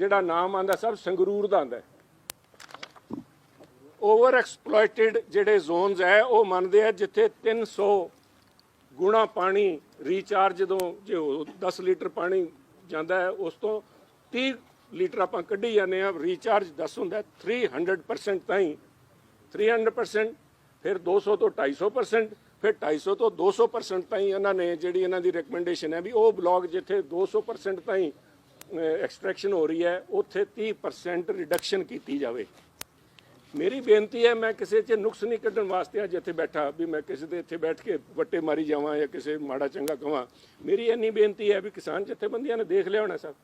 ਜਿਹੜਾ ਨਾਮ ਆਂਦਾ ਸਭ ਸੰਗਰੂਰ ਦਾ ਆਂਦਾ ਓਵਰ ਐਕਸਪਲੋਇਟਡ ਜਿਹੜੇ ਜ਼ੋਨਸ ਹੈ ਉਹ ਮੰਨਦੇ ਆ ਜਿੱਥੇ 300 ਗੁਣਾ ਪਾਣੀ ਰੀਚਾਰਜ ਜਦੋਂ ਜੇ ਉਹ 10 ਲੀਟਰ ਪਾਣੀ ਜਾਂਦਾ ਹੈ ਉਸ ਤੋਂ 30 ਲੀਟਰ ਆਪਾਂ ਕੱਢੀ ਜਾਂਦੇ ਆ ਰੀਚਾਰਜ 10 ਹੁੰਦਾ ਹੈ, 300% ਤਾਈਂ। 300% ਫਿਰ 200 ਤੋਂ 250% ਫਿਰ 250 ਤੋਂ 200% ਤਾਈਂ ਇਹਨਾਂ ਨੇ ਜਿਹੜੀ ਇਹਨਾਂ ਦੀ ਰეკਮੈਂਡੇਸ਼ਨ ਹੈ ਵੀ ਉਹ ਬਲੌਕ ਜਿੱਥੇ 200% ਤਾਈਂ ਐਕਸਟ੍ਰੈਕਸ਼ਨ ਹੋ ਰਹੀ ਹੈ, ਉੱਥੇ 30% ਰਿਡਕਸ਼ਨ ਕੀਤੀ ਜਾਵੇ। ਮੇਰੀ ਬੇਨਤੀ ਹੈ, ਮੈਂ ਕਿਸੇ 'ਚ ਨੁਕਸ ਨਹੀਂ ਕੱਢਣ ਵਾਸਤੇ ਅੱਜ ਇੱਥੇ ਬੈਠਾ, ਵੀ ਮੈਂ ਕਿਸੇ ਦੇ ਇੱਥੇ ਬੈਠ ਕੇ ਵੱਟੇ ਮਾਰੀ ਜਾਵਾਂ ਜਾਂ ਕਿਸੇ ਮਾੜਾ ਚੰਗਾ ਕਹਾਂ ਮੇਰੀ ਇੰਨੀ ਬੇਨਤੀ ਹੈ ਵੀ ਕਿਸਾਨ ਜਥੇਬੰਦੀਆਂ ਨੇ ਦੇਖ ਲਿਆ ਹੋਣਾ ਸਭ।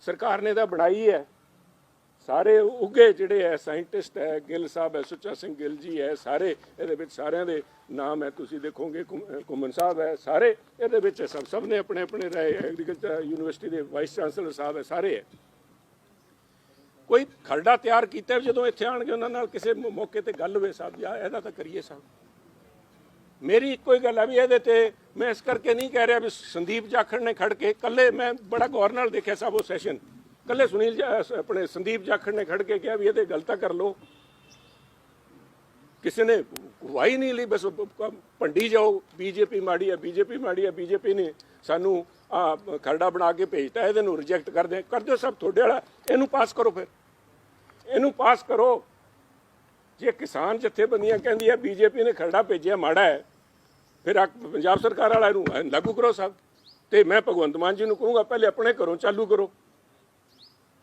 ਸਰਕਾਰ ਨੇ ਤਾਂ ਬਣਾਈ ਹੈ। ਸਾਰੇ ਉੱਗੇ ਜਿਹੜੇ ਹੈ ਸਾਇੰਟਿਸਟ ਹੈ ਗਿੱਲ ਸਾਹਿਬ ਹੈ ਸੁੱਚਾ ਸਿੰਘ ਗਿੱਲ ਜੀ ਹੈ ਸਾਰੇ ਇਹਦੇ ਵਿੱਚ ਸਾਰਿਆਂ ਦੇ ਨਾਮ ਹੈ ਤੁਸੀਂ ਦੇਖੋਗੇ, ਘੁੰਮ- ਘੁੰਮਣ ਸਾਹਿਬ ਹੈ ਸਾਰੇ ਇਹਦੇ ਵਿੱਚ ਸਭ ਸਭ ਨੇ ਆਪਣੇ ਆਪਣੇ ਰਾਏ ਐਗਰੀਕਲਚਰ ਯੂਨੀਵਰਸਿਟੀ ਦੇ ਵਾਈਸ ਚਾਂਸਲਰ ਸਾਹਿਬ ਹੈ ਸਾਰੇ ਹੈ ਕੋਈ ਖਰੜਾ ਤਿਆਰ ਕੀਤਾ ਵੀ ਜਦੋਂ ਇੱਥੇ ਆਣਗੇ ਉਹਨਾਂ ਨਾਲ ਕਿਸੇ ਮੌਕੇ ਤੇ ਗੱਲ ਹੋਵੇ, ਸਾਹਿਬ ਜਾਂ ਇਹਦਾ ਤਾਂ ਕਰੀਏ ਸਾਹਿਬ ਮੇਰੀ ਇੱਕੋ ਹੀ ਗੱਲ ਆ ਵੀ ਇਹਦੇ ਤੇ ਮੈਂ ਇਸ ਕਰਕੇ ਨਹੀਂ ਕਹਿ ਰਿਹਾ ਵੀ ਸੰਦੀਪ ਜਾਖੜ ਨੇ ਖੜ ਕੇ ਕੱਲੇ ਮੈਂ ਬੜਾ ਗੌਰ ਨਾਲ ਦੇਖਿਆ ਸਾਹਿਬ ਉਹ ਸੈਸ਼ਨ ਕੱਲੇ ਸੁਨੀਲ ਜਾ- ਆਪਣੇ ਸੰਦੀਪ ਜਾਖੜ ਨੇ ਖੜ ਕੇ ਕਿਹਾ ਵੀ ਇਹਦੇ ਗਲਤਾ ਕਰ ਲਓ। ਕਿਸੇ ਨੇ ਵਾਈ ਨਹੀਂ ਲਈ, ਬਸ ਉਹ ਪ- ਭੰਡੀ ਜਾਓ। ਬੀਜੇਪੀ ਮਾੜੀ ਹੈ ਬੀਜੇਪੀ ਮਾੜੀ ਹੈ ਬੀਜੇਪੀ ਨੇ ਸਾਨੂੰ ਆ, ਖਰੜਾ ਬਣਾ ਕੇ ਭੇਜਤਾ, ਇਹਦੇ ਨੂੰ ਰਿਜੈਕਟ ਕਰ ਦੇ ਕਰ ਦਿਓ ਸਭ ਤੁਹਾਡੇ ਵਾਲਾ, ਇਹਨੂੰ ਪਾਸ ਕਰੋ ਫਿਰ। ਇਹਨੂੰ ਪਾਸ ਕਰੋ। ਜੇ ਕਿਸਾਨ ਜਥੇਬੰਦੀਆਂ ਕਹਿੰਦੀ ਹੈ ਬੀਜੇਪੀ ਨੇ ਖਰੜਾ ਭੇਜਿਆ, ਮਾੜਾ ਹੈ, ਫਿਰ ਪੰਜਾਬ ਸਰਕਾਰ ਵਾਲਾ ਇਹਨੂੰ ਲਾਗੂ ਕਰੋ ਸਭ। ਤੇ ਮੈਂ ਭਗਵੰਤ ਮਾਨ ਜੀ ਨੂੰ ਕਹੂੰਗਾ, ਪਹਿਲੇ ਆਪਣੇ ਘਰੋਂ ਚਾਲੂ ਕਰੋ।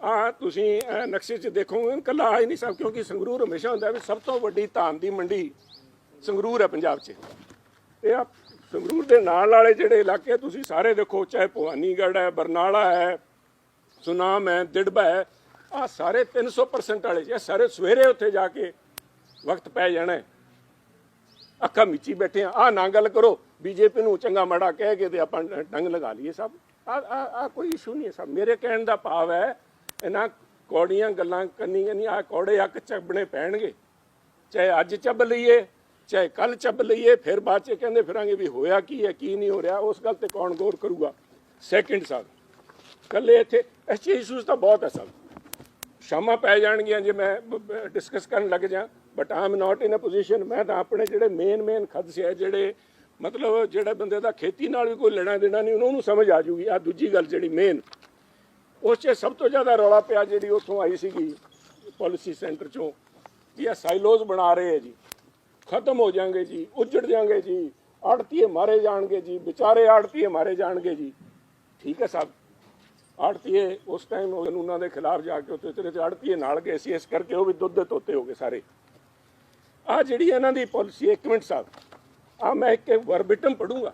ਆ ਤੁਸੀਂ ਨਕਸ਼ੇ 'ਚ ਦੇਖੋਗੇ ਕੱਲਾ ਆ ਹੀ ਨਹੀਂ ਸਭ, ਕਿਉਂਕਿ ਸੰਗਰੂਰ ਹਮੇਸ਼ਾ ਹੁੰਦਾ ਵੀ ਸਭ ਤੋਂ ਵੱਡੀ ਧਾਨ ਦੀ ਮੰਡੀ ਸੰਗਰੂਰ ਹੈ ਪੰਜਾਬ 'ਚ। ਤੇ ਆ ਸੰਗਰੂਰ ਦੇ ਨਾਲ ਵਾਲੇ ਜਿਹੜੇ ਇਲਾਕੇ ਤੁਸੀਂ ਸਾਰੇ ਦੇਖੋ, ਚਾਹੇ ਭਵਾਨੀਗੜ੍ਹ ਹੈ, ਬਰਨਾਲਾ ਹੈ, ਸੁਨਾਮ ਹੈ, ਦਿੜਬਾ ਹੈ, ਆ ਸਾਰੇ 300% ਵਾਲੇ ਜੇ ਸਾਰੇ ਸਵੇਰੇ ਉੱਥੇ ਜਾ ਕੇ ਵਕਤ ਪੈ ਜਾਣਾ ਅੱਖਾਂ ਮਿੱਚੀ ਬੈਠੇ ਆ। ਆ ਨਾ ਗੱਲ ਕਰੋ, ਬੀਜੇਪੀ ਨੂੰ ਚੰਗਾ ਮਾੜਾ ਕਹਿ ਕੇ ਤੇ ਆਪਾਂ ਟੰਗ ਲਗਾ ਲਈਏ ਸਭ। ਆ ਆ ਆ ਕੋਈ ਇਸ਼ੂ ਨਹੀਂ ਹੈ ਸਭ। ਮੇਰੇ ਕਹਿਣ ਦਾ ਭਾਵ ਹੈ ਇਹਨਾਂ ਕੌੜੀਆਂ ਗੱਲਾਂ ਕਰਨੀਆਂ ਨਹੀਂ ਆ ਕੌੜੇ ਹੱਕ ਚੱਬਣੇ ਪੈਣਗੇ। ਚਾਹੇ ਅੱਜ ਚੱਬ ਲਈਏ, ਚਾਹੇ ਕੱਲ ਚੱਬ ਲਈਏ, ਫਿਰ ਬਾਅਦ ਚ ਕਹਿੰਦੇ ਫਿਰਾਂਗੇ ਵੀ ਹੋਇਆ ਕੀ ਹੈ, ਕੀ ਨਹੀਂ ਹੋ ਰਿਹਾ, ਉਸ ਗੱਲ ਤੇ ਕੌਣ ਗੌਰ ਕਰੂਗਾ? ਸੈਕਿੰਡ ਸਾਹਿਬ ਕੱਲੇ ਇੱਥੇ ਐਸੇ ਇਸ਼ੂਜ਼ ਤਾਂ ਬਹੁਤ ਹੈ ਸਭ। ਸ਼ਾਮਾਂ ਪੈ ਜਾਣਗੀਆਂ ਜੇ ਮੈਂ ਡਿਸਕਸ ਕਰਨ ਲੱਗ ਜਾ but I am not in a position ਮੈਂ ਤਾਂ ਆਪਣੇ ਜਿਹੜੇ ਮੇਨ ਮੇਨ ਖਦਸ਼ੇ ਹੈ ਜਿਹੜੇ ਮਤਲਬ ਜਿਹੜੇ ਬੰਦੇ ਦਾ ਖੇਤੀ ਨਾਲ ਵੀ ਕੋਈ ਲੈਣਾ ਦੇਣਾ ਨਹੀਂ, ਉਹਨਾਂ ਨੂੰ ਸਮਝ ਆ ਜੂਗੀ ਆ ਦੂਜੀ ਗੱਲ ਜਿਹੜੀ ਮੇਨ ਉਸ 'ਚ ਸਭ ਤੋਂ ਜ਼ਿਆਦਾ ਰੌਲਾ ਪਿਆ ਜਿਹੜੀ ਉੱਥੋਂ ਆਈ ਸੀਗੀ ਪਾਲਿਸੀ ਸੈਂਟਰ ਚੋਂ ਵੀ ਇਹ ਸਾਈਲੋਜ਼ ਬਣਾ ਰਹੇ ਹੈ ਜੀ। ਖਤਮ ਹੋ ਜਾਣਗੇ ਜੀ, ਉੱਜੜ ਜਾਣਗੇ ਜੀ, ਆੜਤੀਏ ਮਾਰੇ ਜਾਣਗੇ ਜੀ, ਵਿਚਾਰੇ ਆੜਤੀਏ ਮਾਰੇ ਜਾਣਗੇ ਜੀ। ਠੀਕ ਹੈ ਸਾਹਿਬ ਆੜਤੀਏ ਉਸ ਟਾਈਮ ਉਹ ਕਾਨੂੰਨਾਂ ਦੇ ਖਿਲਾਫ ਜਾ ਕੇ ਉੱਤੇ ਤੇਰੇ ਤੇ ਆੜਤੀਏ ਨਾਲ ਗਏ ਸੀ, ਇਸ ਕਰਕੇ ਉਹ ਵੀ ਦੁੱਧ ਦੇ ਤੋਤੇ ਹੋ ਗਏ ਸਾਰੇ। ਆ ਜਿਹੜੀ ਇਹਨਾਂ ਦੀ ਪਾਲਿਸੀ ਇੱਕ ਮਿੰਟ ਸਾਹਿਬ ਆ ਮੈਂ ਇੱਕ ਵਰਬਿਟਮ ਪੜੂੰਗਾ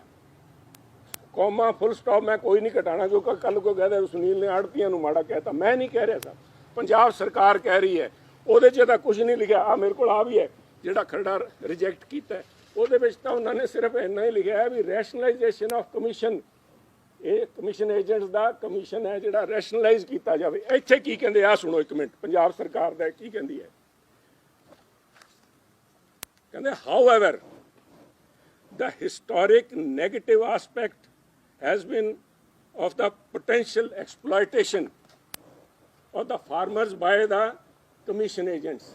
ਕੌਮਾ ਫੁੱਲ ਸਟਾਪ ਮੈਂ ਕੋਈ ਨਹੀਂ ਘਟਾਣਾ ਕਿਉਂਕਿ ਕੱਲ ਕੋਈ ਕਹਦਾ ਸੁਨੀਲ ਨੇ ਆੜਤੀਆਂ ਨੂੰ ਮਾੜਾ ਕਹਿਤਾ, ਮੈਂ ਨਹੀਂ ਕਹਿ ਰਿਹਾ ਸਾਹਿਬ ਪੰਜਾਬ ਸਰਕਾਰ ਕਹਿ ਰਹੀ ਹੈ, ਉਹਦੇ 'ਚ ਤਾਂ ਕੁਝ ਨਹੀਂ ਲਿਖਿਆ ਆ ਮੇਰੇ ਕੋਲ ਆ ਵੀ ਹੈ, ਜਿਹੜਾ ਖਰੜਾ ਰਿਜੈਕਟ ਕੀਤਾ ਉਹਦੇ ਵਿੱਚ ਤਾਂ ਉਹਨਾਂ ਨੇ ਸਿਰਫ ਇੰਨਾ ਹੀ ਲਿਖਿਆ ਹੈ ਵੀ ਰੈਸ਼ਨਲਾਈਜੇਸ਼ਨ ਆਫ ਕਮਿਸ਼ਨ ਇਹ ਕਮਿਸ਼ਨ ਏਜੰਟਸ ਦਾ ਕਮਿਸ਼ਨ ਹੈ ਜਿਹੜਾ ਰੈਸ਼ਨਲਾਈਜ਼ ਕੀਤਾ ਜਾਵੇ। ਇੱਥੇ ਕੀ ਕਹਿੰਦੇ ਆ ਸੁਣੋ ਇੱਕ ਮਿੰਟ, ਪੰਜਾਬ ਸਰਕਾਰ ਦਾ ਕੀ ਕਹਿੰਦੀ ਹੈ? ਕਹਿੰਦੇ however the historic negative aspect has been of the potential exploitation of the farmers by the commission agents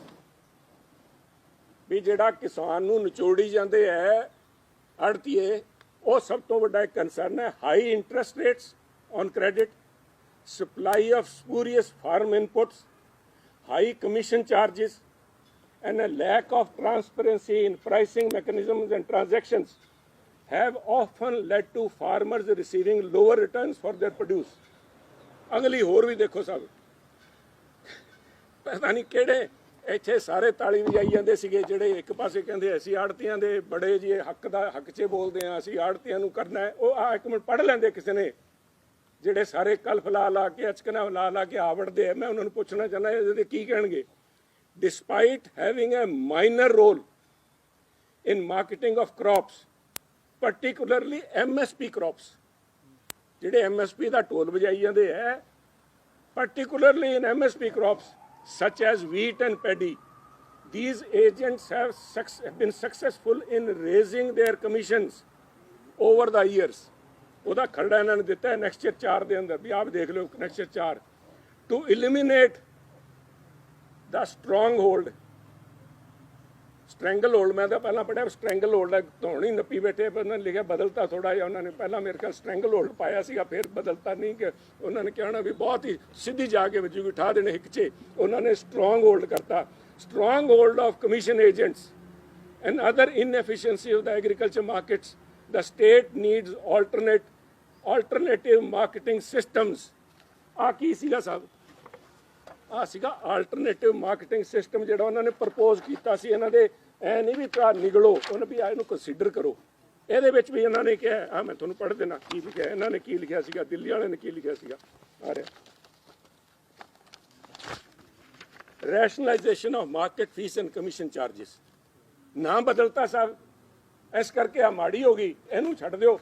ਵੀ ਜਿਹੜਾ ਕਿਸਾਨ ਨੂੰ ਨਿਚੋੜੀ ਜਾਂਦੇ ਐ ਅੜਤੀਏ ਉਹ ਸਭ ਤੋਂ ਵੱਡਾ ਕੰਸਰਨ ਹੈ high interest rates on credit supply of spurious farm inputs high commission charges and a lack of transparency in pricing mechanisms and transactions have often led to farmers receiving lower returns for their produce. ਅਗਲੀ ਹੋਰ ਵੀ ਦੇਖੋ ਸਭ ਪਤਾ ਨਹੀਂ ਕਿਹੜੇ ਇੱਥੇ ਸਾਰੇ ਤਾਲੀ ਵਜਾਈ ਜਾਂਦੇ ਸੀਗੇ ਜਿਹੜੇ ਇੱਕ ਪਾਸੇ ਕਹਿੰਦੇ ਅਸੀਂ ਆੜਤੀਆਂ ਦੇ ਬੜੇ ਜੀ ਹੱਕ ਦਾ ਹੱਕ 'ਚ ਬੋਲਦੇ ਆ ਅਸੀਂ ਆੜਤੀਆਂ ਨੂੰ ਕਰਨਾ ਹੈ ਉਹ ਆ ਇੱਕ ਮਿੰਟ ਪੜ੍ਹ ਲੈਂਦੇ ਕਿਸੇ ਨੇ ਜਿਹੜੇ ਸਾਰੇ ਕਲਫ ਲਾ ਲਾ ਕੇ ਅਚਕਨਾ ਲਾ ਲਾ ਕੇ ਆਵੜਦੇ ਆ ਮੈਂ ਉਹਨਾਂ ਨੂੰ ਪੁੱਛਣਾ ਚਾਹੁੰਦਾ ਇਹਦੇ ਕੀ ਕਹਿਣਗੇ despite having a minor role in marketing of crops, particularly MSP crops ਜਿਹੜੇ ਐਮਐਸਪੀ ਦਾ ਟੋਲ ਵਜਾਈ ਜਾਂਦੇ ਐ particularly in MSP crops such as wheat and paddy. These agents have, have, been successful in raising their commissions over the years. ਉਹਦਾ ਖਰੜਾ ਇਹਨਾਂ ਨੇ ਦਿੱਤਾ ਹੈ ਨੈਕਸਟ ਇਅਰ 4 ਦੇ ਅੰਦਰ ਵੀ ਆਪ ਦੇਖ ਲਓ next year 4 to eliminate the stronghold stranglehold ਮੈਂ ਤਾਂ ਪਹਿਲਾਂ ਪੜਿਆ ਸਟ੍ਰੈਂਗਲ ਹੋਲਡ ਹੈ ਹੀ ਨੱਪੀ ਬੈਠੇ ਪਰ ਉਹਨਾਂ ਨੇ ਲਿਖਿਆ ਬਦਲਤਾ ਥੋੜਾ ਜਿਹਾ ਉਹਨਾਂ ਨੇ ਪਹਿਲਾਂ ਮੇਰੇ ਖਿਆਲ ਸਟ੍ਰੈਂਗਲ ਹੋਲਡ ਪਾਇਆ ਸੀਗਾ ਫਿਰ ਬਦਲਤਾ ਨਹੀਂ ਕਿ ਉਹਨਾਂ ਨੇ ਕਹਿਣਾ ਵੀ ਬਹੁਤ ਹੀ ਸਿੱਧੀ ਜਾ ਕੇ ਵਜੂ ਉਠਾ ਦੇਣੇ ਹਿੱਕ 'ਚ ਉਹਨਾਂ ਨੇ ਸਟਰੋਂਗ ਹੋਲਡ ਕਰਤਾ। Stronghold of commission agents and other inefficiency of the agriculture markets, the state needs alternate alternative marketing systems. ਆ ਕੀ ਸੀਗਾ ਸਾਹਿਬ? ਆ ਸੀਗਾ ਆਲਟਰਨੇਟਿਵ ਮਾਰਕੀਟਿੰਗ ਸਿਸਟਮ ਜਿਹੜਾ ਉਹਨਾਂ ਨੇ ਪ੍ਰਪੋਜ਼ ਕੀਤਾ ਸੀ ਇਹਨਾਂ ਦੇ ਐ ਨਹੀਂ ਵੀ ਤਾਂ ਨਿਗਲੋ, ਉਹਨਾਂ ਵੀ ਆ ਇਹਨੂੰ ਕੰਸੀਡਰ ਕਰੋ। ਇਹਦੇ ਵਿੱਚ ਵੀ ਇਹਨਾਂ ਨੇ ਕਿਹਾ ਆ ਮੈਂ ਤੁਹਾਨੂੰ ਪੜ੍ਹ ਦੇਣਾ ਕੀ ਲਿਖਿਆ, ਇਹਨਾਂ ਨੇ ਕੀ ਲਿਖਿਆ ਸੀਗਾ, ਦਿੱਲੀ ਵਾਲਿਆਂ ਨੇ ਕੀ ਲਿਖਿਆ ਸੀਗਾ। ਆ ਰਿਹਾ। Rationalisation of market fee and commission charges ਨਾਮ ਬਦਲਤਾ ਸਾਹਿਬ। ਇਸ ਕਰਕੇ ਆ ਮਾੜੀ ਹੋ ਗਈ, ਇਹਨੂੰ ਛੱਡ ਦਿਓ।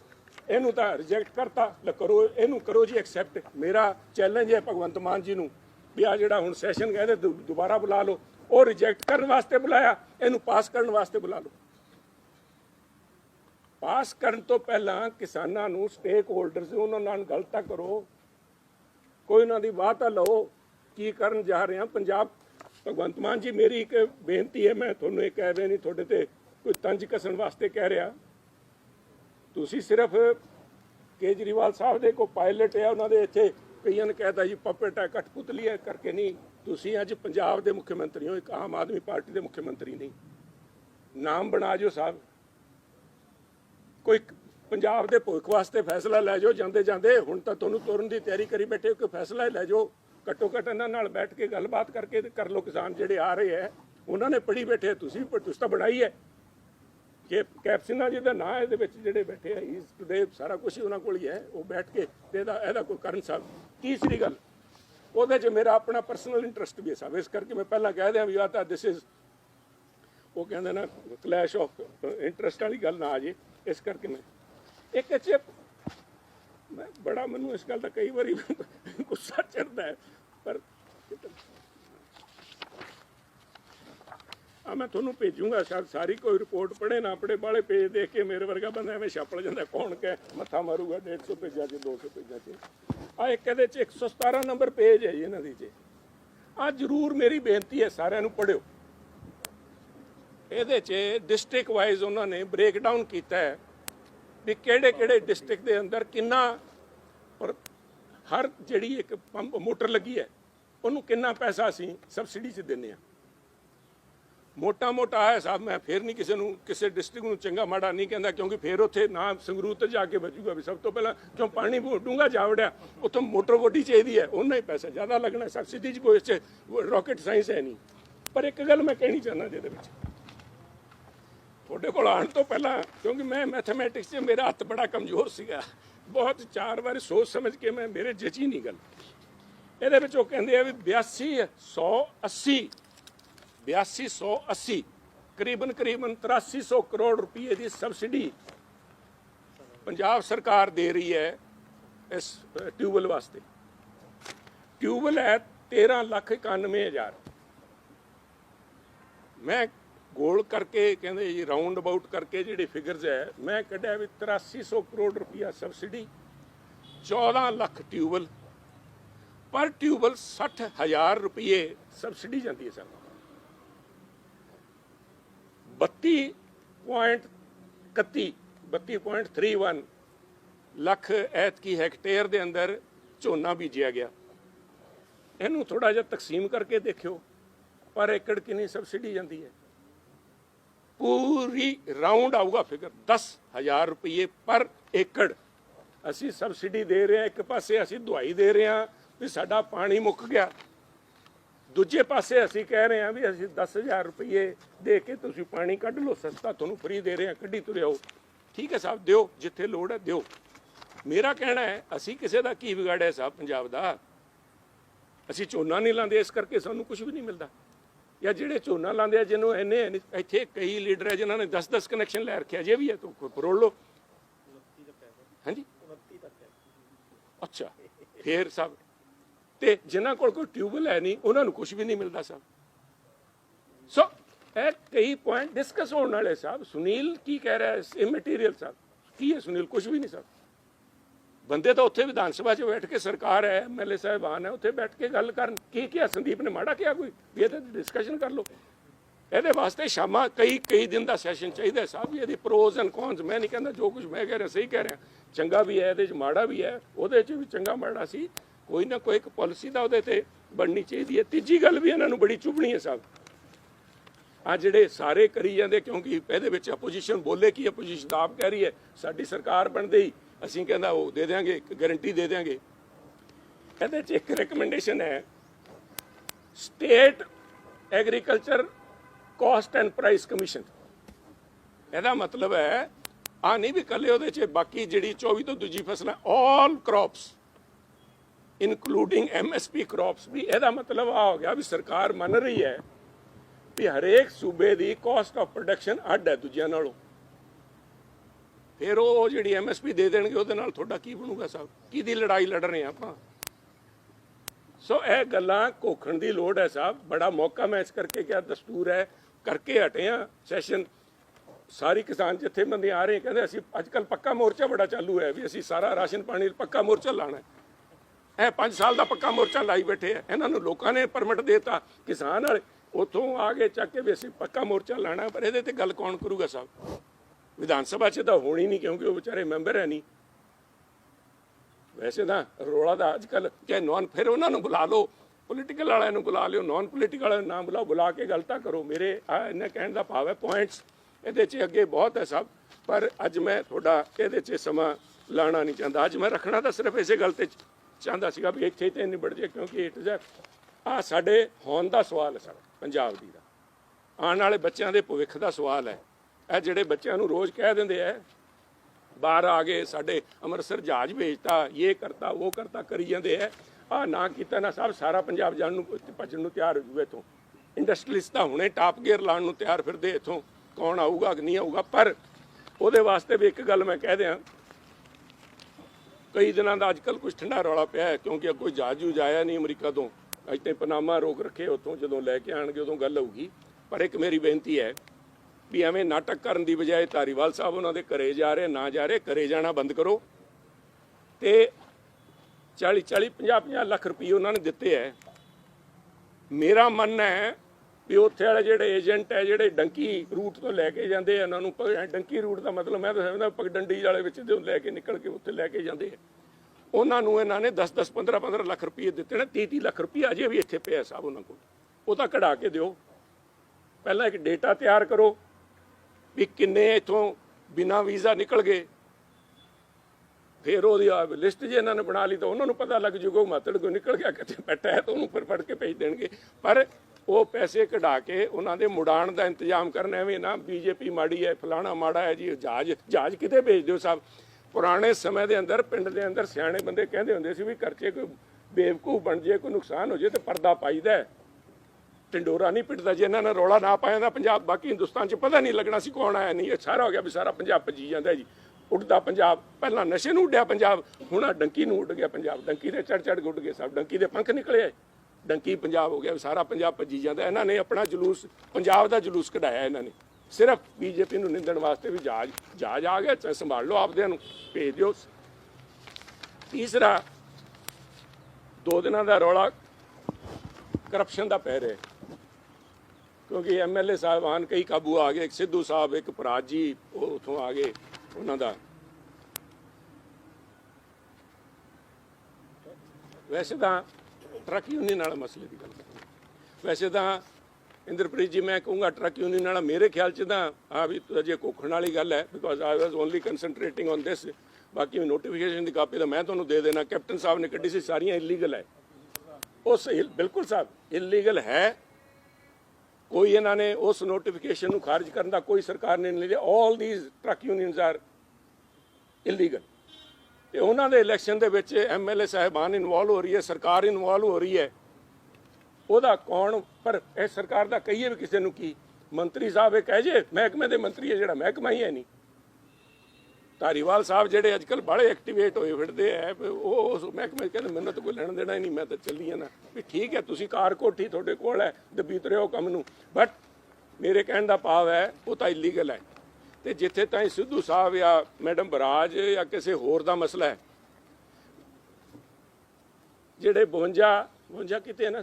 ਇਹਨੂੰ ਤਾਂ ਰਿਜੈਕਟ ਕਰਤਾ, ਲੈ ਕਰੋ, ਇਹਨੂੰ ਕਰੋ ਜੀ ਐਕਸੈਪਟ ਮੇਰਾ ਚੈਲੰਜ ਹੈ ਭਗਵੰਤ ਮਾਨ ਜੀ ਨੂੰ, ਵੀ ਆ ਜਿਹੜਾ ਹੁਣ ਸੈਸ਼ਨ ਗਏ ਦੁਬਾਰਾ ਬੁਲਾ ਲਓ। ਉਹ ਰਿਜੈਕਟ ਕਰਨ ਵਾਸਤੇ ਬੁਲਾਇਆ, ਇਹਨੂੰ ਪਾਸ ਕਰਨ ਵਾਸਤੇ ਬੁਲਾ ਲਓ। ਪਾਸ ਕਰਨ ਤੋਂ ਪਹਿਲਾਂ ਕਿਸਾਨਾਂ ਨੂੰ ਸਟੇਕ ਹੋਲਡਰਸ ਉਹਨਾਂ ਨਾਲ ਗੱਲ ਤਾਂ ਕਰੋ। ਕੋਈ ਉਹਨਾਂ ਦੀ ਬਾਤ ਤਾਂ ਲਓ, ਕੀ ਕਰਨ ਜਾ ਰਹੇ ਆ ਪੰਜਾਬ, ਭਗਵੰਤ ਮਾਨ ਜੀ, ਮੇਰੀ ਇੱਕ ਬੇਨਤੀ ਹੈ, ਮੈਂ ਤੁਹਾਨੂੰ ਇਹ ਕਹਿ ਰਿਹਾ ਨਹੀਂ, ਤੁਹਾਡੇ ਤੇ ਕੋਈ ਤੰਜ ਕਸਣ ਵਾਸਤੇ ਕਹਿ ਰਿਹਾ। ਤੁਸੀਂ ਸਿਰਫ ਕੇਜਰੀਵਾਲ ਸਾਹਿਬ ਦੇ ਕੋ ਪਾਇਲਟ ਹੈ ਉਹਨਾਂ ਦੇ ਇੱਥੇ ਕਈਆਂ ਨੇ ਕਹਿਤਾ ਜੀ, ਪਪਟ ਹੈ ਕਠਪੁਤਲੀ ਹੈ, ਕਰਕੇ ਨਹੀਂ ਤੁਸੀਂ ਅੱਜ ਪੰਜਾਬ ਦੇ ਮੁੱਖ ਮੰਤਰੀ ਹੋ, ਇੱਕ ਆਮ ਆਦਮੀ ਪਾਰਟੀ ਦੇ ਮੁੱਖ ਮੰਤਰੀ ਨਹੀਂ। ਨਾਮ ਬਣਾ ਜੋ ਸਾਹਿਬ। ਕੋਈ ਪੰਜਾਬ ਦੇ ਭੁੱਖ ਵਾਸਤੇ ਫੈਸਲਾ ਲੈ ਜਾਓ, ਜਾਂਦੇ ਜਾਂਦੇ ਹੁਣ ਤਾਂ ਤੁਹਾਨੂੰ ਤੁਰਨ ਦੀ ਤਿਆਰੀ ਕਰੀ ਬੈਠੇ ਹੋ ਕਿ ਫੈਸਲਾ ਹੀ ਲੈ ਜਾਓ। ਘੱਟੋ ਘੱਟ ਇਹਨਾਂ ਨਾਲ ਬੈਠ ਕੇ ਗੱਲਬਾਤ ਕਰਕੇ ਤੇ ਕਰ ਲਓ ਕਿਸਾਨ ਜਿਹੜੇ ਆ ਰਹੇ ਹੈ, ਉਹਨਾਂ ਨੇ ਪੜੀ ਬੈਠੇ ਤੁਸੀਂ ਪਰ ਤੁਸੀਂ ਤਾਂ ਬਣਾਈ ਹੈ। ਕਿ ਕੈਪਸਨਾ ਜੀ ਦਾ ਨਾਂ ਇਹਦੇ ਵਿੱਚ ਜਿਹੜੇ ਬੈਠੇ ਆ ਇਸ ਟੁਡੇ ਸਾਰਾ ਕੁਝ ਉਹਨਾਂ ਕੋਲ ਹੀ ਹੈ, ਉਹ ਬੈਠ ਕੇ ਇਹਦਾ ਇਹਦਾ ਕੋਈ ਕਰਨ ਸਾਹਿਬ। ਤੀਸਰੀ ਗੱਲ ਉਹਦੇ 'ਚ ਮੇਰਾ ਆਪਣਾ ਪਰਸਨਲ ਇੰਟਰਸਟ ਵੀ ਹੈ ਸਾਹਿਬ ਇਸ ਕਰਕੇ ਮੈਂ ਪਹਿਲਾਂ ਕਹਿ ਦਿਆਂ ਵੀ ਆ ਤਾਂ ਦਿਸ ਇਜ਼ ਉਹ ਕਹਿੰਦੇ ਨਾ ਕਲੈਸ਼ ਆਫ ਇੰਟਰਸਟ ਵਾਲੀ ਗੱਲ ਨਾ ਆ ਜੇ। ਇਸ ਕਰਕੇ ਮੈਂ, ਇੱਕ ਚ ਮੈਂ ਬੜਾ, ਮੈਨੂੰ ਇਸ ਗੱਲ ਦਾ ਕਈ ਵਾਰੀ ਗੁੱਸਾ ਚੜਦਾ ਹੈ, ਪਰ ਆ ਮੈਂ ਤੁਹਾਨੂੰ ਭੇਜੂੰਗਾ ਸ਼ਾਇਦ ਸਾਰੀ ਕੋਈ ਰਿਪੋਰਟ ਪੜ੍ਹੇ ਨਾ ਪੜ੍ਹੇ ਬਾਲੇ ਪੇਜ ਦੇਖ ਕੇ ਮੇਰੇ ਵਰਗਾ ਬੰਦਾ ਐਵੇਂ ਛਾਪੜ ਜਾਂਦਾ, ਕੌਣ ਕਹਿ, ਮੱਥਾ ਮਾਰੂਗਾ 150 ਪੇਜਾਂ 'ਚ 200 ਪੇਜਾਂ 'ਚ ਆ ਇੱਕ ਇਹਦੇ 'ਚ 117 ਨੰਬਰ ਪੇਜ ਹੈ ਜੀ ਇਹਨਾਂ ਦੀ 'ਚ ਆ ਜਰੂਰ ਮੇਰੀ ਬੇਨਤੀ ਹੈ ਸਾਰਿਆਂ ਨੂੰ ਪੜਿਓ ਇਹਦੇ 'ਚ ਡਿਸਟ੍ਰਿਕਟ ਵਾਈਜ਼ ਉਹਨਾਂ ਨੇ ਬ੍ਰੇਕ ਡਾਊਨ ਕੀਤਾ ਹੈ ਵੀ ਕਿਹੜੇ ਕਿਹੜੇ ਡਿਸਟ੍ਰਿਕਟ ਦੇ ਅੰਦਰ ਕਿੰਨਾ ਪਰ ਹਰ ਜਿਹੜੀ ਇੱਕ ਪੰਪ ਮੋਟਰ ਲੱਗੀ ਹੈ, ਉਹਨੂੰ ਕਿੰਨਾ ਪੈਸਾ ਅਸੀਂ ਸਬਸਿਡੀ 'ਚ ਦਿੰਨੇ ਆ ਮੋਟਾ ਮੋਟਾ ਆਇਆ ਸਾਹਿਬ, ਮੈਂ ਫੇਰ ਨਹੀਂ ਕਿਸੇ ਨੂੰ, ਕਿਸੇ ਡਿਸਟ੍ਰਿਕਟ ਨੂੰ ਚੰਗਾ ਮਾੜਾ ਨਹੀਂ ਕਹਿੰਦਾ, ਕਿਉਂਕਿ ਫੇਰ ਉੱਥੇ ਨਾ ਸੰਗਰੂਰ ਤੇ ਜਾ ਕੇ ਬਚੂਗਾ ਵੀ ਸਭ ਤੋਂ ਪਹਿਲਾਂ ਕਿਉਂ ਪਾਣੀ ਡੂੰਗਾ ਜਾ ਵੜਿਆ ਉੱਥੋਂ ਮੋਟਰ ਵੱਡੀ ਚਾਹੀਦੀ ਹੈ ਉਹਨਾਂ ਹੀ ਪੈਸਾ ਜ਼ਿਆਦਾ ਲੱਗਣਾ ਸਬਸਿਡੀ 'ਚ ਕੋਈ ਚ ਰਾਕਟ ਸਾਇੰਸ ਹੈ ਨਹੀਂ। ਪਰ ਇੱਕ ਗੱਲ ਮੈਂ ਕਹਿਣੀ ਚਾਹੁੰਦਾ ਜਿਹਦੇ ਵਿੱਚ, ਤੁਹਾਡੇ ਕੋਲ ਆਉਣ ਤੋਂ ਪਹਿਲਾਂ, ਕਿਉਂਕਿ ਮੈਂ ਮੈਥਮੈਟਿਕਸ 'ਚ ਮੇਰਾ ਹੱਥ ਬੜਾ ਕਮਜ਼ੋਰ ਸੀਗਾ, ਬਹੁਤ ਚਾਰ ਵਾਰ ਸੋਚ ਸਮਝ ਕੇ ਮੈਂ ਮੇਰੇ ਜਚੀ ਨਹੀਂ ਗੱਲ ਇਹਦੇ ਵਿੱਚ ਉਹ ਕਹਿੰਦੇ ਆ ਵੀ 8280 8280 ਕਰੀਬਨ ਕਰੀਬਨ 8300 ਕਰੋੜ ਰੁਪਏ ਦੀ ਸਬਸਿਡੀ ਪੰਜਾਬ ਸਰਕਾਰ ਦੇ ਰਹੀ ਹੈ ਇਸ ਅ, ਟਿਊਬਵੈੱਲ ਵਾਸਤੇ। ਟਿਊਬਵੈੱਲ ਹੈ 13 ਲੱਖ 91 ਹਜ਼ਾਰ। ਮੈਂ ਗੋਲ ਕਰਕੇ ਕਹਿੰਦੇ ਜੀ ਰਾਉਂਡ ਅਬਾਊਟ ਕਰਕੇ ਜਿਹੜੇ ਫਿਗਰਸ ਹੈ ਮੈਂ ਕੱਢਿਆ ਵੀ 8300 ਕਰੋੜ ਰੁਪਇਆ ਸਬਸਿਡੀ 14 ਲੱਖ ਟਿਊਬਵੈੱਲ। ਪਰ ਟਿਊਬਵੈੱਲ 60000 ਰੁਪਏ ਸਬਸਿਡੀ ਜਾਂਦੀ ਹੈ ਸਾਨੂੰ। 32.31 32.31 ਲੱਖ ਐਤਕੀ ਹੈਕਟੇਅਰ ਦੇ ਅੰਦਰ ਝੋਨਾ ਬੀਜਿਆ ਗਿਆ ਇਹਨੂੰ ਥੋੜਾ ਜਿਹਾ ਤਕਸੀਮ ਕਰਕੇ ਦੇਖਿਓ ਪਰ ਏਕੜ ਕਿੰਨੀ ਸਬਸਿਡੀ ਜਾਂਦੀ ਹੈ ਪੂਰੀ ਰਾਉਂਡ ਆਊਗਾ ਫਿਗਰ 10000 ਰੁਪਏ ਪਰ ਏਕੜ ਅਸੀਂ ਸਬਸਿਡੀ ਦੇ ਰਹੇ ਹਾਂ ਇੱਕ ਪਾਸੇ ਅਸੀਂ ਦਵਾਈ ਦੇ ਰਹੇ ਹਾਂ ਵੀ ਸਾਡਾ ਪਾਣੀ ਮੁੱਕ ਗਿਆ ਦੂਜੇ ਪਾਸੇ ਅਸੀਂ ਕਹਿ ਰਹੇ ਹਾਂ ਵੀ ਅਸੀਂ 10000 ਰੁਪਏ ਦੇ ਕੇ ਤੁਸੀਂ ਪਾਣੀ ਕੱਢ ਲਓ, ਸਸਤਾ ਤੁਹਾਨੂੰ ਫ੍ਰੀ ਦੇ ਰਹੇ ਹਾਂ, ਕੱਢੀ ਤੁਰਿਓ ਠੀਕ ਹੈ ਸਾਹਿਬ, ਦਿਓ, ਜਿੱਥੇ ਲੋੜ ਹੈ ਦਿਓ। ਮੇਰਾ ਕਹਿਣਾ ਹੈ, ਅਸੀਂ ਕਿਸੇ ਦਾ ਕੀ ਵਿਗਾੜਿਆ ਸਾਹਿਬ ਪੰਜਾਬ ਦਾ? ਅਸੀਂ ਝੋਨਾ ਨਹੀਂ ਲਾਉਂਦੇ, ਇਸ ਕਰਕੇ ਸਾਨੂੰ ਕੁਝ ਵੀ ਨਹੀਂ ਮਿਲਦਾ। ਜਾਂ ਜਿਹੜੇ ਝੋਨਾ ਲਾਉਂਦੇ ਆ, ਜਿਹਨੂੰ ਇੰਨੇ ਇੱਥੇ ਕਈ ਲੀਡਰ ਹੈ ਜਿਨ੍ਹਾਂ ਨੇ 10-10 ਕਨੈਕਸ਼ਨ ਲੈ ਰੱਖਿਆ, ਜੇ ਵੀ ਹੈ ਤਾਂ ਫਰੋਲ ਲੋ ਹਾਂਜੀ? ਅੱਛਾ, ਫੇਰ ਸਾਹਿਬ ਤੇ ਜਿਨ੍ਹਾਂ ਕੋਲ ਕੋਈ ਟਿਊਬਲ ਹੈ ਨਹੀਂ, ਉਹਨਾਂ ਨੂੰ ਕੁਝ ਵੀ ਨਹੀਂ ਮਿਲਦਾ ਸਾਹਿਬ ਸੋ ਇਹ ਕਈ ਪੁਆਇੰਟ ਡਿਸਕਸ ਹੋਣ ਵਾਲੇ ਸਾਹਿਬ ਸੁਨੀਲ ਕੀ ਕਹਿ ਰਿਹਾ ਹੈ? ਇਹ ਸਾਹਿਬ ਕੀ ਹੈ ਸੁਨੀਲ? ਕੁਝ ਵੀ ਨਹੀਂ ਸਾਹਿਬ ਬੰਦੇ ਤਾਂ ਉੱਥੇ ਵਿਧਾਨ ਸਭਾ 'ਚ ਬੈਠ ਕੇ ਸਰਕਾਰ ਹੈ ਐਮਐਲਏ ਸਾਹਿਬਾਨ ਹੈ, ਉੱਥੇ ਬੈਠ ਕੇ ਗੱਲ ਕਰਨ। ਕੀ ਕੀ ਸੰਦੀਪ ਨੇ ਮਾੜਾ ਕਿਹਾ ਕੋਈ? ਵੀ ਇਹਦੇ ਤੇ ਡਿਸਕਸ਼ਨ ਕਰ ਲਓ। ਇਹਦੇ ਵਾਸਤੇ ਸ਼ਾਮਾ ਕਈ ਕਈ ਦਿਨ ਦਾ ਸੈਸ਼ਨ ਚਾਹੀਦਾ ਸਾਹਿਬ ਵੀ ਇਹਦੀ ਪ੍ਰੋਜ਼ ਐਂਡ ਕੌਨਸ ਮੈਂ ਨਹੀਂ ਕਹਿੰਦਾ ਜੋ ਕੁਝ ਮੈਂ ਕਹਿ ਰਿਹਾ, ਸਹੀ ਕਹਿ ਰਿਹਾ। ਚੰਗਾ ਵੀ ਹੈ, ਇਹਦੇ 'ਚ ਮਾੜਾ ਵੀ ਹੈ। ਉਹਦੇ 'ਚ ਵੀ ਚੰਗਾ ਮਾੜਾ ਸੀ। ਕੋਈ ਨਾ ਕੋਈ ਇੱਕ ਪਾਲਿਸੀ ਦਾ ਉਹਦੇ ਤੇ ਬਣਨੀ ਚਾਹੀਦੀ ਹੈ। ਤੀਜੀ ਗੱਲ ਵੀ ਇਹਨਾਂ ਨੂੰ ਬੜੀ ਚੁਭਣੀ ਹੈ ਸਾਹਿਬ। ਆ ਜਿਹੜੇ ਸਾਰੇ ਕਰੀ ਜਾਂਦੇ, ਕਿਉਂਕਿ ਇਹਦੇ ਵਿੱਚ ਆਪੋਜੀਸ਼ਨ ਬੋਲੇ ਕੀ ਆਪੋਜੀਸ਼ਨ ਆਪ ਕਹਿ ਰਹੀ ਹੈ, ਸਾਡੀ ਸਰਕਾਰ ਬਣਦੇ ਹੀ। ਅਸੀਂ ਕਹਿੰਦਾ ਉਹ ਦੇ ਦੇਾਂਗੇ ਇੱਕ ਗਾਰੰਟੀ ਦੇ ਦੇਾਂਗੇ ਇਹਦੇ 'ਚ ਇੱਕ ਰეკਮੈਂਡੇਸ਼ਨ ਹੈ state agriculture cost and price commission ਇਹਦਾ ਮਤਲਬ ਹੈ ਆ ਨਹੀਂ ਵੀ ਕੱਲੇ ਉਹਦੇ 'ਚ, ਬਾਕੀ ਜਿਹੜੀ 24 ਤੋਂ ਦੂਜੀ ਫਸਲਾਂ all crops including MSP crops ਵੀ ਇਹਦਾ ਮਤਲਬ ਆ ਹੋ ਗਿਆ ਵੀ ਸਰਕਾਰ ਮੰਨ ਰਹੀ ਹੈ ਵੀ ਹਰੇਕ ਸੂਬੇ ਦੀ ਕਾਸਟ ਆਫ ਪ੍ਰੋਡਕਸ਼ਨ ਅੱਡ ਹੈ ਦੂਜਿਆਂ ਨਾਲੋਂ। ਫਿਰ ਉਹ ਜਿਹੜੀ ਐਮਐਸਪੀ ਦੇ ਦੇਣਗੇ, ਉਹਦੇ ਨਾਲ ਤੁਹਾਡਾ ਕੀ ਬਣੂਗਾ ਸਾਹਿਬ ਕਿਹਦੀ ਲੜਾਈ ਲੜ ਰਹੇ ਆਪਾਂ? ਸੋ ਇਹ ਗੱਲਾਂ ਕੋਖਣ ਦੀ ਲੋੜ ਹੈ ਸਾਹਿਬ ਬੜਾ ਮੌਕਾ ਮੈਂ ਇਸ ਕਰਕੇ ਕਿਹਾ, ਦਸਤੂਰ ਹੈ, ਕਰਕੇ ਹਟੇ ਆ ਸੈਸ਼ਨ ਸਾਰੀ ਕਿਸਾਨ ਜਥੇਬੰਦੀਆਂ ਆ ਰਹੇ ਕਹਿੰਦੇ ਅਸੀਂ ਅੱਜ ਕੱਲ ਪੱਕਾ ਮੋਰਚਾ ਬੜਾ ਚਾਲੂ ਹੈ ਵੀ ਅਸੀਂ ਸਾਰਾ ਰਾਸ਼ਨ ਪਾਣੀ, ਪੱਕਾ ਮੋਰਚਾ ਲਾਣਾ ਹੈ। ਇਹ 5 ਸਾਲ ਦਾ ਪੱਕਾ ਮੋਰਚਾ ਲਾਈ ਬੈਠੇ ਆ। ਇਹਨਾਂ ਨੂੰ ਲੋਕਾਂ ਨੇ ਪਰਮਿਟ ਦੇਤਾ। ਕਿਸਾਨ ਵਾਲੇ ਉਥੋਂ ਆ ਕੇ ਚੱਕ ਕੇ ਵੀ ਅਸੀਂ ਪੱਕਾ ਮੋਰਚਾ ਲਾਣਾ, ਪਰ ਇਹਦੇ ਤੇ ਗੱਲ ਕੌਣ ਕਰੂਗਾ ਸਾਹਿਬ? ਵਿਧਾਨ ਸਭਾ 'ਚ ਤਾਂ ਹੋਣੀ ਨਹੀਂ ਕਿਉਂਕਿ ਉਹ ਵਿਚਾਰੇ ਮੈਂਬਰ ਹੈ ਨਹੀਂ। ਵੈਸੇ ਤਾਂ ਰੋਲਾ ਦਾ ਅੱਜ ਕੱਲ ਕਿ ਨੌਨ ਫਿਰ ਉਹਨਾਂ ਨੂੰ ਬੁਲਾ ਲਓ। ਪੋਲੀਟੀਕਲ ਵਾਲਿਆਂ ਨੂੰ ਬੁਲਾ ਲਿਓ। ਨੌਨ ਪੋਲੀਟੀਕਲ ਵਾਲਿਆਂ ਨੂੰ ਨਾ ਬੁਲਾਓ। ਬੁਲਾ ਕੇ ਗੱਲ ਤਾਂ ਕਰੋ। ਮੇਰੇ ਆ ਇਹਨਾਂ ਕਹਿਣ ਦਾ ਭਾਵ ਹੈ ਪੁਆਇੰਟਸ ਇਹਦੇ 'ਚ ਅੱਗੇ ਬਹੁਤ ਹੈ ਸਭ। ਪਰ ਅੱਜ ਮੈਂ ਤੁਹਾਡਾ ਇਹਦੇ 'ਚ ਸਮਾਂ ਲਾਣਾ ਨਹੀਂ ਚਾਹੁੰਦਾ। ਅੱਜ ਮੈਂ ਰੱਖਣਾ ਤਾਂ ਸਿਰਫ ਇਸੇ ਗੱਲ ਤੇ ਚਾਹੁੰਦਾ ਸੀਗਾ ਵੀ ਇੱਥੇ ਤੇ ਨਿਬੜ ਜੇ ਕਿਉਂਕਿ ਇਟ ਇਜ਼ ਆ ਸਾਡੇ ਹੋਣ ਦਾ ਸਵਾਲ ਹੈ ਸਾਡਾ ਪੰਜਾਬ ਦੀ ਦਾ। ਆਉਣ ਵਾਲੇ ਬੱਚਿਆਂ ਦੇ ਭਵਿੱਖ ਦਾ ਸਵਾਲ ਹੈ। ਇਹ ਜਿਹੜੇ ਬੱਚਿਆਂ ਨੂੰ ਰੋਜ਼ ਕਹਿ ਦਿੰਦੇ ਆ, ਬਾਹਰ ਆ ਗਏ ਸਾਡੇ ਅੰਮ੍ਰਿਤਸਰ ਜਹਾਜ਼ ਭੇਜਤਾ, ਇਹ ਕਰਤਾ, ਉਹ ਕਰਤਾ, ਕਰੀ ਜਾਂਦੇ ਐ ਆ ਨਾ ਕੀਤਾ, ਨਾ ਸਭ, ਸਾਰਾ ਪੰਜਾਬ ਜਾਣ ਨੂੰ ਭੱਜਣ ਨੂੰ ਤਿਆਰ ਹੋ ਜੂਵੇ ਇਥੋਂ। ਇੰਡਸਟਰੀਲਿਸਟ ਤਾਂ ਹੁਣੇ ਟਾਪ ਗੇਅਰ ਲਾਉਣ ਨੂੰ ਤਿਆਰ ਫਿਰਦੇ ਇਥੋਂ। ਕੌਣ ਆਊਗਾ, ਕਿ ਨਹੀਂ ਆਊਗਾ, ਪਰ ਉਹਦੇ ਵਾਸਤੇ ਵੀ ਇੱਕ ਗੱਲ ਮੈਂ ਕਹਿ ਦਿਆਂ ਕਈ ਦਿਨਾਂ ਦਾ ਅੱਜਕੱਲ ਕੁਝ ਠੰਡਾ ਰੌਲਾ ਪਿਆ ਹੈ, ਕਿਉਂਕਿ ਕੋਈ ਜਹਾਜ਼ ਜੂਜ ਆਇਆ ਨਹੀਂ ਅਮਰੀਕਾ ਤੋਂ। ਅੱਜ ਤੇ ਪਨਾਮਾ ਰੋਕ ਰੱਖੇ ਉਤੋਂ ਜਦੋਂ ਲੈ ਕੇ ਆਣਗੇ ਉਦੋਂ ਗੱਲ ਹੋਊਗੀ। ਪਰ ਇੱਕ ਮੇਰੀ ਬੇਨਤੀ ਹੈ ਵੀ ਐਵੇਂ ਨਾਟਕ ਕਰਨ ਦੀ ਬਜਾਏ ਧਾਰੀਵਾਲ ਸਾਹਿਬ ਉਹਨਾਂ ਦੇ ਘਰੇ ਜਾ ਰਹੇ, ਨਾ ਜਾ ਰਹੇ, ਘਰੇ ਜਾਣਾ ਬੰਦ ਕਰੋ। ਤੇ 40 40 50 50 ਲੱਖ ਰੁਪਏ ਉਹਨਾਂ ਨੇ ਦਿੱਤੇ ਹੈ। ਮੇਰਾ ਮੰਨਣਾ ਹੈ ਵੀ ਉੱਥੇ ਵਾਲੇ ਜਿਹੜੇ ਏਜੰਟ ਹੈ, ਜਿਹੜੇ ਡੰਕੀ ਰੂਟ ਤੋਂ ਲੈ ਕੇ ਜਾਂਦੇ ਆ, ਉਹਨਾਂ ਨੂੰ ਡੰਕੀ ਰੂਟ ਦਾ ਮਤਲਬ ਮੈਂ ਤਾਂ ਸਮਝਦਾ ਪਗਡੰਡੀ ਵਾਲੇ ਵਿੱਚ ਜੋ ਲੈ ਕੇ ਨਿਕਲ ਕੇ ਉੱਥੇ ਲੈ ਕੇ ਜਾਂਦੇ ਆ। ਉਹਨਾਂ ਨੂੰ ਇਹਨਾਂ ਨੇ 10 10 15 15 ਲੱਖ ਰੁਪਏ ਦਿੱਤੇ ਨੇ 30 30 ਲੱਖ ਰੁਪਏ ਅਜੇ ਵੀ ਇੱਥੇ ਪਿਆ ਸਾਹਿਬ ਉਹਨਾਂ ਕੋਲ। ਉਹ ਤਾਂ ਕਢਾ ਕੇ ਦਿਓ। ਪਹਿਲਾਂ ਇੱਕ ਡੇਟਾ ਤਿਆਰ ਕਰੋ ਵੀ ਕਿੰਨੇ ਇਥੋਂ ਬਿਨਾ ਵੀਜ਼ਾ ਨਿਕਲ ਗਏ। ਫਿਰ ਉਹਦੀ ਲਿਸਟ ਜੇ ਇਹਨਾਂ ਨੇ ਬਣਾ ਲਈ ਤਾਂ ਉਹਨਾਂ ਨੂੰ ਪਤਾ ਲੱਗ ਜੂਗਾ, ਉਹ ਮਾਤੜ ਕੋ ਨਿਕਲ ਗਿਆ ਕਿਤੇ ਬੈਠਾ ਹੈ ਤਾਂ ਉਹਨੂੰ ਫਿਰ ਫੜ ਕੇ ਭੇਜ ਦੇਣਗੇ। ਪਰ ਉਹ ਪੈਸੇ ਕਢਾ ਕੇ ਉਹਨਾਂ ਦੇ ਮੁੜਾਣ ਦਾ ਇੰਤਜ਼ਾਮ ਕਰਨਾ, ਐਵੇਂ ਨਾ ਬੀਜੇਪੀ ਮਾੜੀ ਹੈ, ਫਲਾਣਾ ਮਾੜਾ ਹੈ ਜੀ ਜਹਾਜ਼ ਜਹਾਜ਼ ਕਿਤੇ ਭੇਜ ਦਿਓ ਸਾਹਿਬ ਪੁਰਾਣੇ ਸਮੇਂ ਦੇ ਅੰਦਰ, ਪਿੰਡ ਦੇ ਅੰਦਰ ਸਿਆਣੇ ਬੰਦੇ ਕਹਿੰਦੇ ਹੁੰਦੇ ਸੀ ਵੀ ਖਰਚੇ ਕੋਈ ਬੇਵਕੂਫ ਬਣ ਜੇ, ਕੋਈ ਨੁਕਸਾਨ ਹੋ ਜੇ ਤੇ ਪਰਦਾ ਪਾਈਦਾ ਹੈ। ਟਿੰਡੋਰਾ ਨਹੀਂ ਪਿੱਟਦਾ ਜੇ, ਇਹਨਾਂ ਨੇ ਰੌਲਾ ਨਾ ਪਾਇਆ ਤਾਂ ਪੰਜਾਬ ਬਾਕੀ ਹਿੰਦੁਸਤਾਨ 'ਚ ਪਤਾ ਨਹੀਂ ਲੱਗਣਾ ਸੀ ਕੌਣ ਆਇਆ, ਨਹੀਂ, ਇਹ ਸਾਰਾ ਹੋ ਗਿਆ ਵੀ ਸਾਰਾ ਪੰਜਾਬ ਭੱਜੀ ਜਾਂਦਾ ਜੀ। ਉੱਡਦਾ ਪੰਜਾਬ, ਪਹਿਲਾਂ ਨਸ਼ੇ ਨੂੰ ਉੱਡਿਆ ਪੰਜਾਬ, ਹੁਣ ਡੰਕੀ ਨੂੰ ਉੱਡ ਗਿਆ ਪੰਜਾਬ। ਡੰਕੀ ਦੇ ਚੜ ਚੜ ਕੇ ਉੱਡ ਗਏ ਸਭ, ਡੰਕੀ ਦੇ ਪੰਖ ਨਿਕਲੇ ਡੰਕੀ ਪੰਜਾਬ ਹੋ ਗਿਆ, ਵੀ ਸਾਰਾ ਪੰਜਾਬ ਭੱਜੀ ਜਾਂਦਾ। ਇਹਨਾਂ ਨੇ ਆਪਣਾ ਜਲੂਸ, ਪੰਜਾਬ ਦਾ ਜਲੂਸ ਕਢਾਇਆ ਇਹਨਾਂ ਨੇ। ਸਿਰਫ ਬੀਜੇਪੀ ਨੂੰ ਨਿੰਦਣ ਵਾਸਤੇ ਵੀ ਜਹਾਜ਼ ਜਹਾਜ਼ ਆ ਗਿਆ, ਚਾਹੇ ਸੰਭਾਲ ਲਓ ਆਪਦਿਆਂ ਨੂੰ, ਭੇਜ ਦਿਓ। ਤੀਸਰਾ, ਦੋ ਦਿਨਾਂ ਦਾ ਰੌਲਾ ਕਰਪਸ਼ਨ ਦਾ ਪੈ ਰਿਹਾ। ਕਿਉਂਕਿ ਐਮਐਲਏ ਸਾਹਿਬਾਨ ਕਈ ਕਾਬੂ ਆ ਗਏ, ਇੱਕ ਸਿੱਧੂ ਸਾਹਿਬ, ਇੱਕ ਭਰਾਜ ਜੀ, ਉਹ ਉਥੋਂ ਆ ਗਏ, ਉਹਨਾਂ ਦਾ। ਵੈਸੇ ਤਾਂ ਟਰੱਕ ਯੂਨੀਅਨ ਵਾਲਾ ਮਸਲੇ ਦੀ ਗੱਲ ਕਰਾਂ ਵੈਸੇ ਤਾਂ ਇੰਦਰਪ੍ਰੀਤ ਜੀ, ਮੈਂ ਕਹੂੰਗਾ ਟਰੱਕ ਯੂਨੀਅਨ ਵਾਲਾ ਮੇਰੇ ਖਿਆਲ ਚ ਤਾਂ ਆ ਵੀ ਅਜੇ ਕੋਖਣ ਵਾਲੀ ਗੱਲ ਹੈ because I was only concentrating on this ਬਾਕੀ ਨੋਟੀਫਿਕੇਸ਼ਨ ਦੀ ਕਾਪੀ ਤਾਂ ਮੈਂ ਤੁਹਾਨੂੰ ਦੇ ਦੇਣਾ। ਕੈਪਟਨ ਸਾਹਿਬ ਨੇ ਕੱਢੀ ਸੀ, ਸਾਰੀਆਂ ਇਲੀਗਲ ਹੈ। ਉਹ ਸਹੀ, ਬਿਲਕੁਲ ਸਾਹਿਬ ਇਲੀਗਲ ਹੈ। ਕੋਈ ਇਹਨਾਂ ਨੇ ਉਸ ਨੋਟੀਫਿਕੇਸ਼ਨ ਨੂੰ ਖਾਰਜ ਕਰਨ ਦਾ ਕੋਈ ਸਰਕਾਰ ਨੇ ਨਹੀਂ ਲਿਆ। All these truck unions are illegal ਤੇ ਉਹਨਾਂ ਦੇ ਇਲੈਕਸ਼ਨ ਦੇ ਵਿੱਚ ਐਮਐਲਏ ਸਾਹਿਬਾਨ ਇਨਵੋਲਵ ਹੋ ਰਹੀ ਹੈ, ਸਰਕਾਰ ਇਨਵੋਲਵ ਹੋ ਰਹੀ ਹੈ। ਉਹਦਾ ਕੌਣ? ਪਰ ਇਹ ਸਰਕਾਰ ਦਾ ਕਹੀਏ ਵੀ ਕਿਸੇ ਨੂੰ ਕੀ? ਮੰਤਰੀ ਸਾਹਿਬ ਇਹ ਕਹਿ ਜੇ, ਮਹਿਕਮੇ ਦੇ ਮੰਤਰੀ ਹੈ ਜਿਹੜਾ, ਮਹਿਕਮਾ ਹੀ ਹੈ ਨਹੀਂ। ਧਾਰੀਵਾਲ ਸਾਹਿਬ ਜਿਹੜੇ ਅੱਜਕੱਲ ਬੜੇ ਐਕਟੀਵੇਟ ਹੋਏ ਫਿਰਦੇ ਐ ਉਹ ਉਸ ਮਹਿਕਮੇ ਕਹਿੰਦੇ, ਮੈਨੂੰ ਤਾਂ ਕੋਈ ਲੈਣ ਦੇਣਾ ਹੀ ਨਹੀਂ, ਮੈਂ ਤਾਂ ਚੱਲੀ ਆ ਵੀ ਠੀਕ ਹੈ, ਤੁਸੀਂ ਕਾਰ ਕੋਠੀ ਤੁਹਾਡੇ ਕੋਲ ਹੈ, ਦਬੀਤ ਰਹੇ ਹੋ ਕੰਮ ਨੂੰ। ਬਟ ਮੇਰੇ ਕਹਿਣ ਦਾ ਭਾਵ ਹੈ, ਉਹ ਤਾਂ ਇਲੀਗਲ ਹੈ। ਤੇ ਜਿੱਥੇ ਤਾਈ ਸਿੱਧੂ ਸਾਹਿਬ ਜਾਂ ਮੈਡਮ ਬਰਾਜ ਜਾਂ ਕਿਸੇ ਹੋਰ ਦਾ ਮਸਲਾ ਹੈ, ਜਿਹੜੇ 52 52 ਕਿਤੇ ਨਾ